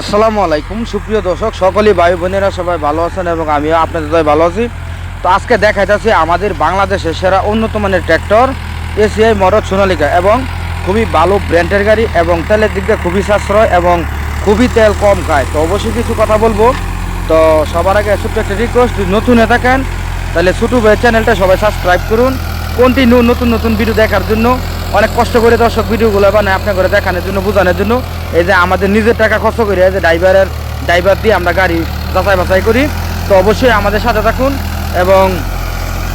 আসসালামু আলাইকুম। সুপ্রিয় দর্শক, সকলেই ভাই বোনেরা সবাই ভালো আছেন এবং আমিও আপনাদের সবাই ভালো আছি। তো আজকে দেখা যাচ্ছে আমাদের বাংলাদেশের সেরা উন্নত মানের ট্র্যাক্টর, এসিআই মরদ সোনালিকা এবং খুবই ভালো ব্র্যান্ডের গাড়ি এবং তেলের দিক দিয়ে খুবই সাশ্রয় এবং খুবই তেল কম খায়। তো অবশ্যই কিছু কথা বলব। তো সবার আগে ছোট্ট একটা রিকোয়েস্ট নতুন হয়ে থাকেন, তাহলে ছোটো চ্যানেলটা সবাই সাবস্ক্রাইব করুন। কন্টিনিউ নতুন নতুন ভিডিও দেখার জন্য অনেক কষ্ট করে দর্শক ভিডিওগুলো বানায় আপনার দেখানোর জন্য, বোঝানোর জন্য। এই যে আমাদের নিজের টাকা খরচ করে যে ড্রাইভারের, ড্রাইভার দিয়ে আমরা গাড়ি যাচাই বাছাই করি। তো অবশ্যই আমাদের সাথে থাকুন এবং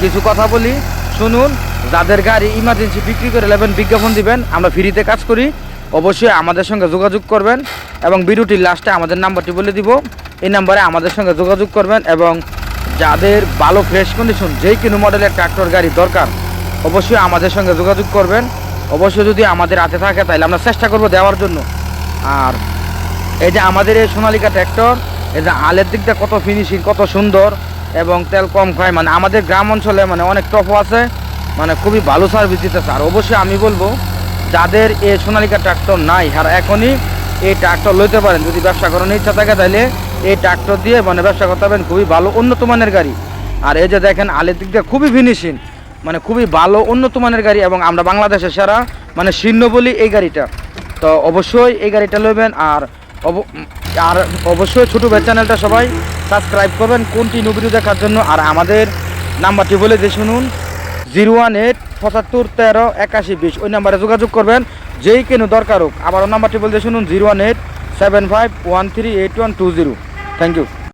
কিছু কথা বলি। শুনুন, যাদের গাড়ি ইমার্জেন্সি বিক্রি করে নেবেন, বিজ্ঞাপন দিবেন, আমরা ফ্রিতে কাজ করি। অবশ্যই আমাদের সঙ্গে যোগাযোগ করবেন এবং ভিডিওটির লাস্টে আমাদের নাম্বারটি বলে দিব। এই নাম্বারে আমাদের সঙ্গে যোগাযোগ করবেন এবং যাদের ভালো ফ্রেশ কন্ডিশন যেই কোনো মডেলের ট্রাক্টর গাড়ি দরকার, অবশ্যই আমাদের সঙ্গে যোগাযোগ করবেন। অবশ্যই যদি আমাদের হাতে থাকে তাহলে আমরা চেষ্টা করব দেওয়ার জন্য। আর এই যে আমাদের এই সোনালিকা ট্র্যাক্টর এই যে আলের দিকটা কত ফিনিশিং কত সুন্দর এবং তেল কম খায়। মানে আমাদের গ্রাম অঞ্চলে মানে অনেক টপও আছে মানে খুবই ভালো সার্ভিস দিতেছে। আর অবশ্যই আমি বলব, যাদের এই সোনালিকা ট্রাক্টর নাই, আর এখনই এই ট্রাক্টর লইতে পারেন, যদি ব্যবসা করার ইচ্ছা থাকে তাহলে এই ট্রাক্টর দিয়ে মানে ব্যবসা করতে পারেন খুবই ভালো, উন্নত মানের গাড়ি। আর এই যে দেখেন, আলের দিক দিয়ে খুবই ফিনিশিং মানে খুবই ভালো, উন্নত মানের গাড়ি এবং আমরা বাংলাদেশের সেরা মানে শীর্ণ বলি এই গাড়িটা। তো অবশ্যই এই গাড়িটা লইবেন আর আর অবশ্যই ছোটো ভাই চ্যানেলটা সবাই সাবস্ক্রাইব করবেন কন্টিনিউ ভিডিও দেখার জন্য। আর আমাদের নাম্বারটি বলে দিয়ে শুনুন জিরো ওয়ান এইট পঁচাত্তর, তেরো, একাশি, বিশ। ওই নাম্বারে যোগাযোগ করবেন, যেই কেন দরকার হোক। আবার ওই নাম্বারটি বলতে শুনুন zero one eight seven five one three eight one two zero thank you